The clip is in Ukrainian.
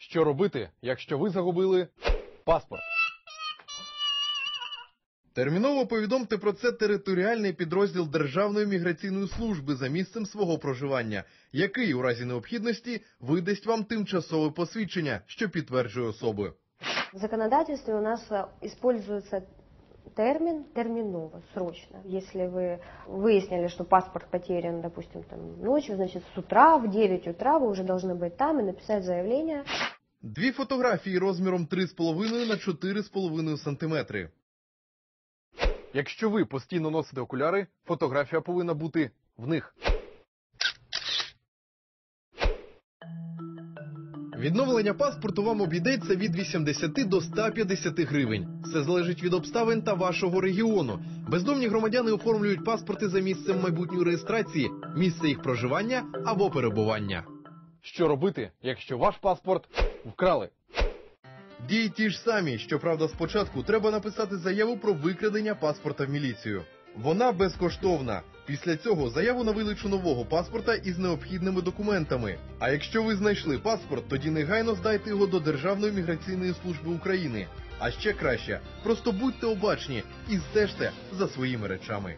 Що робити, якщо ви загубили паспорт? Терміново повідомте про це територіальний підрозділ Державної міграційної служби за місцем свого проживання, який у разі необхідності видасть вам тимчасове посвідчення, що підтверджує особу. В законодательстве у нас э, используется термин терминово, срочно. Если вы выяснили, что паспорт потерян, допустим, там ночью, значит, с утра в 9 утра вы уже должны быть там и написать заявление. Дві фотографії розміром 3,5 на 4,5 сантиметри. Якщо ви постійно носите окуляри, фотографія повинна бути в них. Відновлення паспорту вам обійдеться від 80 до 150 гривень. Це залежить від обставин та вашого регіону. Бездомні громадяни оформлюють паспорти за місцем майбутньої реєстрації, місце їх проживання або перебування. Що робити, якщо ваш паспорт вкрали? Дії ті ж самі. Щоправда, спочатку треба написати заяву про викрадення паспорта в міліцію. Вона безкоштовна. Після цього заяву на видачу нового паспорта із необхідними документами. А якщо ви знайшли паспорт, тоді негайно здайте його до Державної міграційної служби України. А ще краще, просто будьте обачні і стежте за своїми речами.